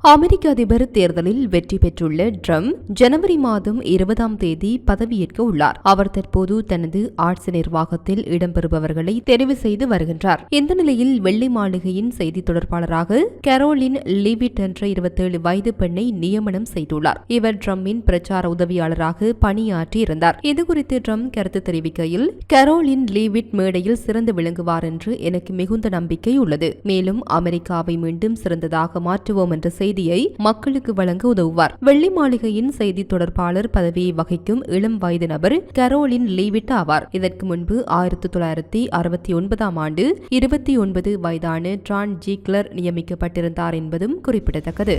அமெரிக்க அதிபர் தேர்தலில் வெற்றி பெற்றுள்ள ட்ரம்ப் ஜனவரி மாதம் இருபதாம் தேதி பதவியேற்க உள்ளார். அவர் தற்போது தனது ஆட்சி நிர்வாகத்தில் இடம்பெறுபவர்களை தெரிவு செய்து வருகின்றார். இந்த நிலையில் வெள்ளை மாளிகையின் செய்தி தொடர்பாளராக கரோலின் லீவிட் என்ற இருபத்தேழு வயது பெண்ணை நியமனம் செய்துள்ளார். இவர் ட்ரம்பின் பிரச்சார உதவியாளராக பணியாற்றி இருந்தார். இதுகுறித்து ட்ரம்ப் கருத்து தெரிவிக்கையில் கரோலின் லீவிட் மேடையில் சிறந்து விளங்குவார் என்று எனக்கு மிகுந்த நம்பிக்கை உள்ளது. மேலும் அமெரிக்காவை மீண்டும் சிறந்ததாக மாற்றுவோம் என்ற செய்தியை மக்களுக்கு வழங்க உதவுவார். வெள்ளி மாளிகையின் செய்தி தொடர்பாளர் பதவியை வகிக்கும் இளம் வயது நபர் கரோலின் லீவிட் ஆவார். இதற்கு முன்பு ஆயிரத்தி தொள்ளாயிரத்தி அறுபத்தி ஒன்பதாம் ஆண்டு இருபத்தி ஒன்பது வயதான ட்ரான் ஜீக்லர் நியமிக்கப்பட்டிருந்தார் என்பதும் குறிப்பிடத்தக்கது.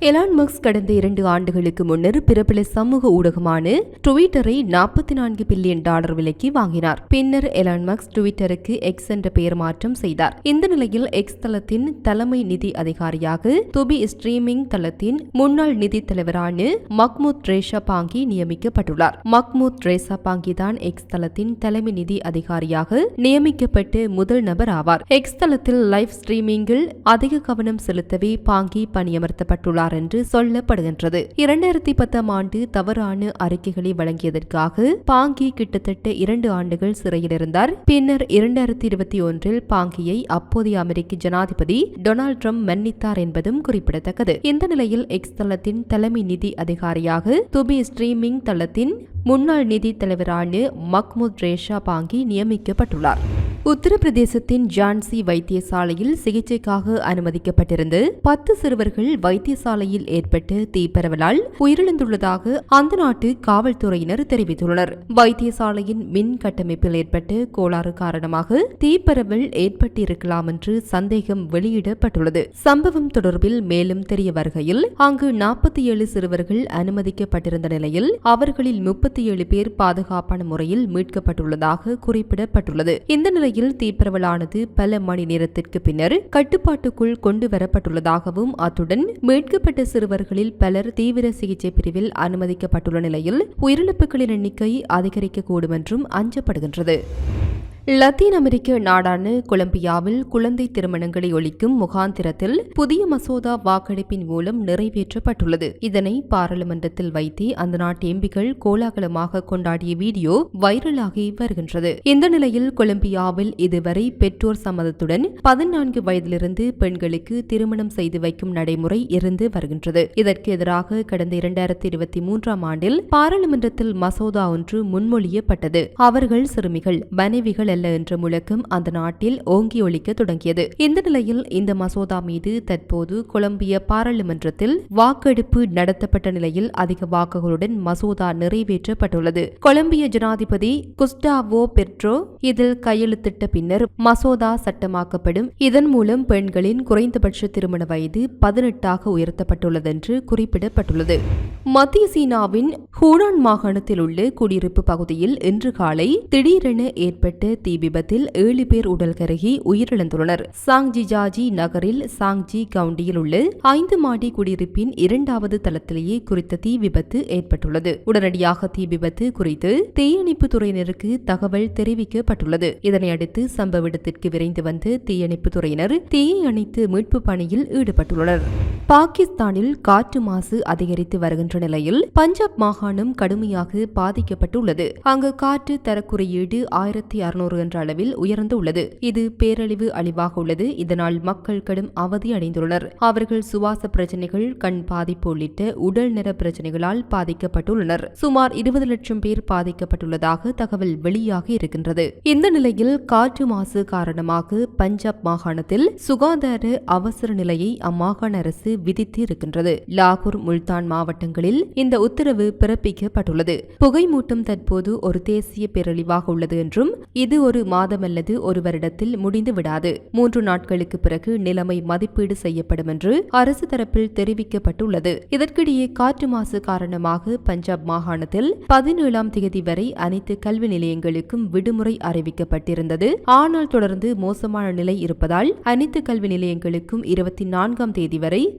எலான் மக்ஸ் கடந்த இரண்டு ஆண்டுகளுக்கு முன்னர் பிரபல சமூக ஊடகமான ட்விட்டரை நாற்பத்தி நான்கு பில்லியன் டாலர் விலைக்கு வாங்கினார். பின்னர் எலான் மக்ஸ் ட்விட்டருக்கு எக்ஸ் என்ற பெயர் மாற்றம் செய்தார். இந்த நிலையில் எக்ஸ் தளத்தின் தலைமை நிதி அதிகாரியாக துபி ஸ்ட்ரீமிங் தளத்தின் முன்னாள் நிதி தலைவரான மக்மூத் ரேஷா பாங்கி நியமிக்கப்பட்டுள்ளார். மக்மூத் ரேசா பாங்கி தான் எக்ஸ் தளத்தின் தலைமை நிதி அதிகாரியாக நியமிக்கப்பட்டு முதல் நபர் ஆவார். எக்ஸ் தளத்தில் லைவ் ஸ்ட்ரீமிங்கில் அதிக கவனம் செலுத்தவே பாங்கி பணியமர்த்தப்பட்டுள்ளார் என்று சொல்லப்படுகின்றது. இரண்டாயிரத்தி பத்தாம் ஆண்டு தவறான அறிக்கைகளை வழங்கியதற்காக பாங்கி கிட்டத்தட்ட இரண்டு ஆண்டுகள் சிறையில் இருந்தார். பின்னர் இரண்டாயிரத்தி இருபத்தி ஒன்றில் பாங்கியை அப்போதைய அமெரிக்க ஜனாதிபதி டொனால்ட் ட்ரம்ப் மன்னித்தார் என்பதும் குறிப்பிடத்தக்கது. இந்த நிலையில் எக்ஸ் தளத்தின் தலைமை நிதி அதிகாரியாக துபி ஸ்ட்ரீமிங் தளத்தின் முன்னாள் நிதி தலைவரான மக்முத் ரேஷா பாங்கி நியமிக்கப்பட்டுள்ளார். உத்தரப்பிரதேசத்தின் ஜான்சி வைத்தியசாலையில் சிகிச்சைக்காக அனுமதிக்கப்பட்டிருந்து பத்து சிறுவர்கள் வைத்தியசாலையில் ஏற்பட்ட தீப்பரவலால் உயிரிழந்துள்ளதாக அந்த நாட்டு காவல்துறையினர் தெரிவித்துள்ளனர். வைத்தியசாலையின் மின் கட்டமைப்பில் ஏற்பட்ட கோளாறு காரணமாக தீப்பரவல் ஏற்பட்டிருக்கலாம் என்று சந்தேகம் வெளியிடப்பட்டுள்ளது. சம்பவம் தொடர்பில் மேலும் தெரிய வருகையில் அங்கு நாற்பத்தி ஏழு சிறுவர்கள் அனுமதிக்கப்பட்டிருந்த நிலையில் அவர்களில் முப்பத்தி ஏழு பேர் பாதுகாப்பான முறையில் மீட்கப்பட்டுள்ளதாக குறிப்பிடப்பட்டுள்ளது. இந்த நிலையில் தீப்பரவலானது பல மணி நேரத்திற்கு பின்னர் கட்டுப்பாட்டுக்குள் கொண்டு வரப்பட்டுள்ளதாகவும் அத்துடன் மீட்கப்பட்ட சிறுவர்களில் பலர் தீவிர சிகிச்சை பிரிவில் அனுமதிக்கப்பட்டுள்ள நிலையில் உயிரிழப்புகளின் எண்ணிக்கை அதிகரிக்கக்கூடும் என்றும் அஞ்சப்படுகின்றது. லத்தீன் அமெரிக்க நாடான கொலம்பியாவில் குழந்தை திருமணங்களை ஒழிக்கும் முகாந்திரத்தில் புதிய மசோதா வாக்கெடுப்பின் மூலம் நிறைவேற்றப்பட்டுள்ளது. இதனை பாராளுமன்றத்தில் வைத்து அந்த நாட்டு எம்பிகள் கோலாகலமாக கொண்டாடிய வீடியோ வைரலாகி வருகின்றது. இந்த நிலையில் கொலம்பியாவில் இதுவரை பெற்றோர் சம்மதத்துடன் பதினான்கு வயதிலிருந்து பெண்களுக்கு திருமணம் செய்து வைக்கும் நடைமுறை இருந்து வருகின்றது. இதற்கு எதிராக கடந்த இரண்டாயிரத்தி இருபத்தி மூன்றாம் ஆண்டில் பாராளுமன்றத்தில் மசோதா ஒன்று முன்மொழியப்பட்டது. அவர்கள் சிறுமிகள் மனைவிகள் செல்ல என்ற முழக்கம் அந்த நாட்டில் ஓங்கி ஒழிக்க தொடங்கியது. இந்த நிலையில் இந்த மசோதா மீது தற்போது கொலம்பிய பாராளுமன்றத்தில் வாக்கெடுப்பு நடத்தப்பட்ட நிலையில் அதிக வாக்குகளுடன் மசோதா நிறைவேற்றப்பட்டுள்ளது. கொலம்பிய ஜனாதிபதி குஸ்டாவோ பெட்ரோ இதில் கையெழுத்திட்ட பின்னர் மசோதா சட்டமாக்கப்படும். இதன் மூலம் பெண்களின் குறைந்தபட்ச திருமண வயது பதினெட்டாக உயர்த்தப்பட்டுள்ளது என்று குறிப்பிடப்பட்டுள்ளது. மத்திய சீனாவின் ஹூனான் மாகாணத்தில் உள்ள குடியிருப்பு பகுதியில் இன்று காலை திடீரென ஏற்பட்ட தீ விபத்தில் ஏழு பேர் உடல் கருகி உயிரிழந்துள்ளனர். சாங்ஜிஜாஜி நகரில் சாங்ஜி கவுண்டியில் உள்ள ஐந்து மாடி குடியிருப்பின் இரண்டாவது தளத்திலேயே குறித்த தீ விபத்து ஏற்பட்டுள்ளது. உடனடியாக தீ விபத்து குறித்து தீயணைப்பு துறையினருக்கு தகவல் தெரிவிக்கப்பட்டுள்ளது. இதனையடுத்து சம்பவ இடத்திற்கு விரைந்து வந்து தீயணைப்பு துறையினர் தீயை அணைத்து மீட்பு பணியில் ஈடுபட்டுள்ளனர். பாகிஸ்தானில் காற்று மாசு அதிகரித்து வருகின்ற நிலையில் பஞ்சாப் மாகாணம் கடுமையாக பாதிக்கப்பட்டுள்ளது. அங்கு காற்று தரக்குறியீடு ஆயிரத்தி அறுநூறு என்ற அளவில் உயர்ந்து உள்ளது இது பேரழிவு அழிவாக உள்ளது. இதனால் மக்கள் கடும் அவதி அடைந்துள்ளனர். அவர்கள் சுவாச பிரச்சனைகள் கண் பாதிப்பு உள்ளிட்ட உடல் நல பிரச்சனைகளால் பாதிக்கப்பட்டுள்ளனர். சுமார் இருபது லட்சம் பேர் பாதிக்கப்பட்டுள்ளதாக தகவல் வெளியாகி இருக்கின்றது. இந்த நிலையில் காற்று மாசு காரணமாக பஞ்சாப் மாகாணத்தில் சுகாதார அவசர நிலையை அம்மாகாண அரசு விதித்து இருக்கின்றது லாகூர் முல்தான் மாவட்டங்களில் இந்த உத்தரவு பிறப்பிக்கப்பட்டுள்ளது. புகை மூட்டம் தற்போது ஒரு தேசிய பேரழிவாக உள்ளது என்றும் இது ஒரு மாதம் அல்லது ஒரு வருடத்தில் முடிந்து விடாது. மூன்று நாட்களுக்கு பிறகு நிலைமை மதிப்பீடு செய்யப்படும் என்று அரசு தரப்பில் தெரிவிக்கப்பட்டுள்ளது. இதற்கிடையே காற்று மாசு காரணமாக பஞ்சாப் மாகாணத்தில் பதினேழாம் தேதி வரை அனைத்து கல்வி நிலையங்களுக்கும் விடுமுறை அறிவிக்கப்பட்டிருந்தது. ஆனால் தொடர்ந்து மோசமான நிலை இருப்பதால் அனைத்து கல்வி நிலையங்களுக்கும் இருபத்தி நான்காம் தேதி வரை